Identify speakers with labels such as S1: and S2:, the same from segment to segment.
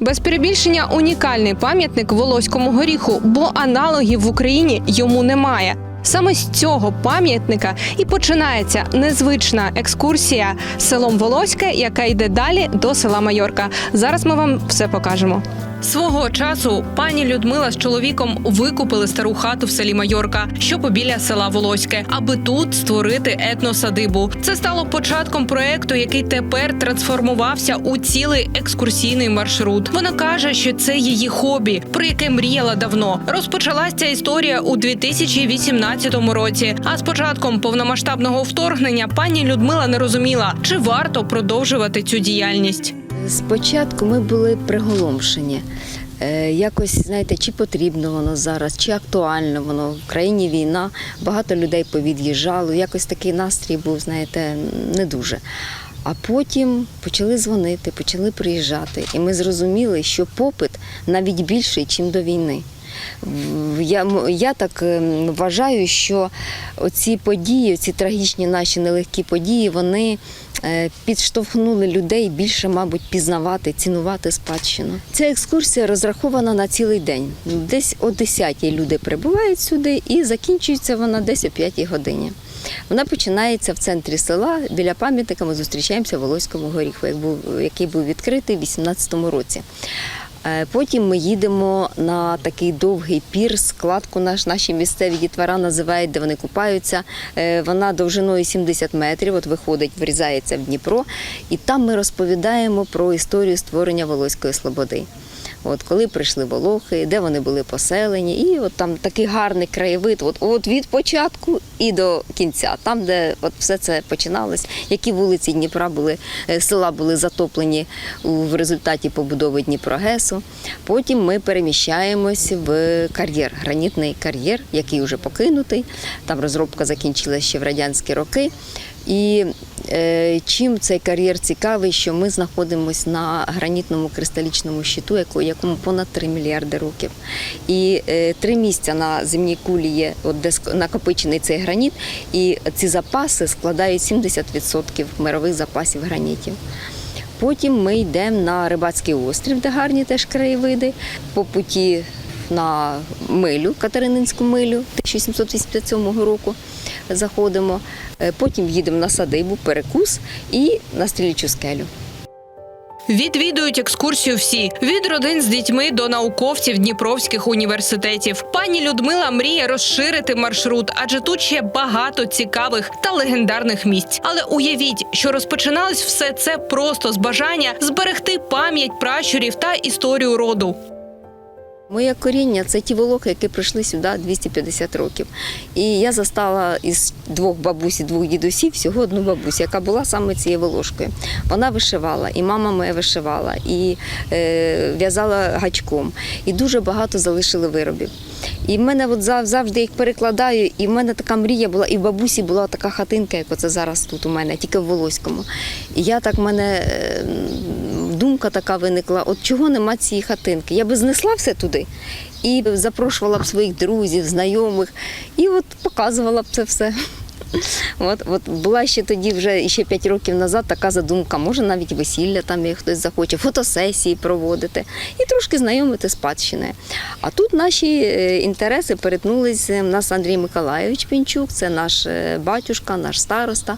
S1: Без перебільшення унікальний пам'ятник Волоському горіху, бо аналогів в Україні йому немає. Саме з цього пам'ятника і починається незвична екскурсія селом Волоське, яка йде далі до села Майорка. Зараз ми вам все покажемо. Свого часу пані Людмила з чоловіком викупили стару хату в селі Майорка, що побіля села Волоське, аби тут створити етносадибу. Це стало початком проекту, який тепер трансформувався у цілий екскурсійний маршрут. Вона каже, що це її хобі, про яке мріяла давно. Розпочалась ця історія у 2018 році. А з початком повномасштабного вторгнення пані Людмила не розуміла, чи варто продовжувати цю діяльність.
S2: Спочатку ми були приголомшені. Е, Якось, знаєте, чи потрібно воно зараз, чи актуально воно в країні війна, багато людей повід'їжджало. Якось такий настрій був, знаєте, не дуже. А потім почали дзвонити, почали приїжджати, і ми зрозуміли, що попит навіть більший, ніж до війни. Я, я так ем, вважаю, що оці події, ці трагічні наші нелегкі події, вони підштовхнули людей більше, мабуть, пізнавати, цінувати спадщину. Ця екскурсія розрахована на цілий день. Десь о 10-й люди прибувають сюди і закінчується вона десь о 5-й годині. Вона починається в центрі села. Біля пам'ятника ми зустрічаємося в Волоському горіху, який був відкритий у 18-му році. Е, Потім ми їдемо на такий довгий пір, складку наш, наші місцеві дітвора називають, де вони купаються. Е, Вона довжиною 70 метрів, от виходить, врізається в Дніпро. І там ми розповідаємо про історію створення Волоської Слободи. От коли прийшли волохи, де вони були поселені, і от там такий гарний краєвид, от, от від початку і до кінця, там, де от все це починалось, які вулиці Дніпра були, е, села були затоплені в результаті побудови Дніпрогесу. Потім ми переміщаємось в кар'єр, гранітний кар'єр, який вже покинутий. Там розробка закінчилася ще в радянські роки. І чим цей кар'єр цікавий, що ми знаходимося на гранітному кристалічному щиту, якому понад 3 мільярди років. І е, три місця на земній кулі є, от де накопичений цей граніт, і ці запаси складають 70% мирових запасів гранітів. Потім ми йдемо на Рибацький острів, де гарні теж краєвиди. По путі на милю, Катерининську милю 1787 року заходимо. Е, Потім їдемо на садибу, перекус і на стрілячу скелю.
S1: Відвідують екскурсію всі від родин з дітьми до науковців дніпровських університетів. Пані Людмила мріє розширити маршрут, адже тут ще багато цікавих та легендарних місць. Але уявіть, що розпочиналось все це просто з бажання зберегти пам'ять пращурів та історію роду.
S2: Моє коріння це ті волохи, які прийшли сюди 250 років. І я застала із двох бабусь двох дідусів всього одну бабусю, яка була саме цією волошкою. Вона вишивала, і мама моя вишивала, і е, в'язала гачком. І дуже багато залишили виробів. І в мене от завжди їх перекладаю, і в мене така мрія була, і в бабусі була така хатинка, як оце зараз тут у мене, тільки в Волоському. І я так в мене е, думка така виникла: от чого нема цієї хатинки? Я би знесла все туди і запрошувала б своїх друзів, знайомих, і от показувала б це все. От, от була ще тоді, вже ще 5 років назад, така задумка, може навіть весілля там, як хтось захоче, фотосесії проводити і трошки знайомити спадщиною. А тут наші е, інтереси перетнулися. У нас Андрій Миколайович Пінчук, це наш е, батюшка, наш староста,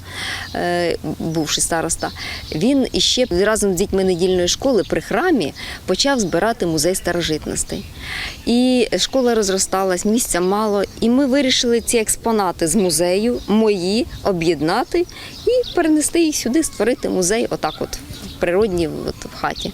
S2: е, бувший староста. Він іще разом з дітьми недільної школи при храмі почав збирати музей старожитностей. І школа розросталась, місця мало, і ми вирішили ці експонати з музею мої об'єднати і перенести їх сюди, створити музей, отак, от в природній от, в хаті.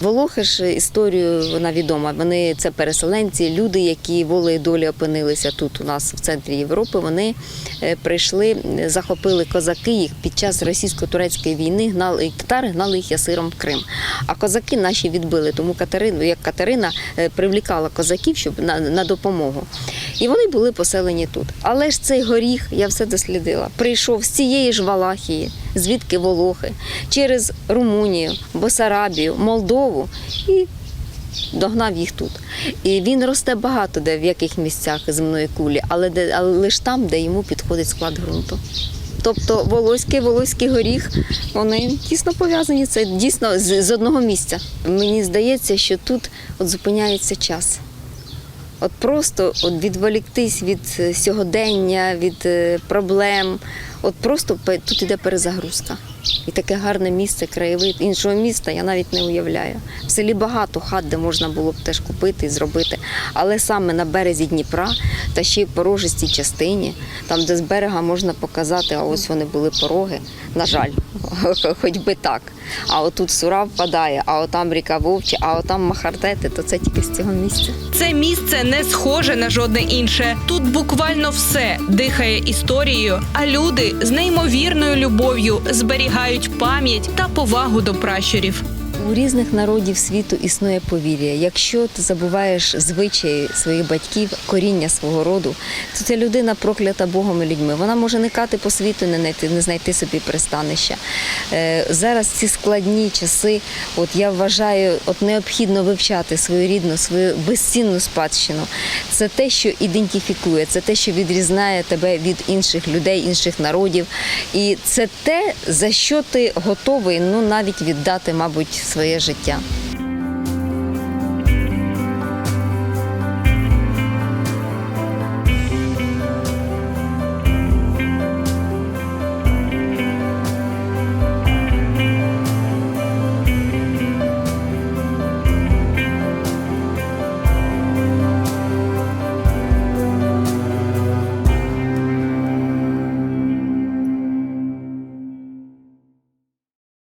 S2: Волохи ж історію вона відома. Вони це переселенці, люди, які волею долі опинилися тут у нас в центрі Європи. Вони е, прийшли, захопили козаки їх під час російсько-турецької війни. Гнали татари, гнали їх ясиром в Крим. А козаки наші відбили. Тому Катерину, як Катерина е, привлікала козаків, щоб на, на допомогу. І вони були поселені тут. Але ж цей горіх, я все дослідила, прийшов з цієї ж Валахії, звідки Волохи, через Румунію, Босарабію, Молдову і догнав їх тут. І він росте багато де в яких місцях земної кулі, але де але лише там, де йому підходить склад ґрунту. Тобто Волоський, Волоський горіх, вони тісно пов'язані. Це дійсно з, з одного місця. Мені здається, що тут от зупиняється час. От просто от відволіктись від е, сьогодення, від е, проблем. От просто тут іде перезагрузка. І таке гарне місце, краєвид іншого міста я навіть не уявляю. В селі багато хат, де можна було б теж купити і зробити. Але саме на березі Дніпра та ще й порожистій частині, там, де з берега можна показати, а ось вони були пороги. На жаль, хоч би так. А отут сура впадає, а отам ріка Вовча, а отам Махартети, то це тільки з цього місця.
S1: Це місце не схоже на жодне інше. Тут буквально все дихає історією, а люди з неймовірною любов'ю зберігають пам'ять та повагу до пращурів.
S2: У різних народів світу існує повір'я. Якщо ти забуваєш звичаї своїх батьків, коріння свого роду, то ця людина проклята Богом і людьми. Вона може никати по світу, не знайти, не знайти собі пристанища. Е, зараз ці складні часи, от я вважаю, от необхідно вивчати свою рідну, свою безцінну спадщину. Це те, що ідентифікує, це те, що відрізняє тебе від інших людей, інших народів. І це те, за що ти готовий ну навіть віддати, мабуть, своє життя.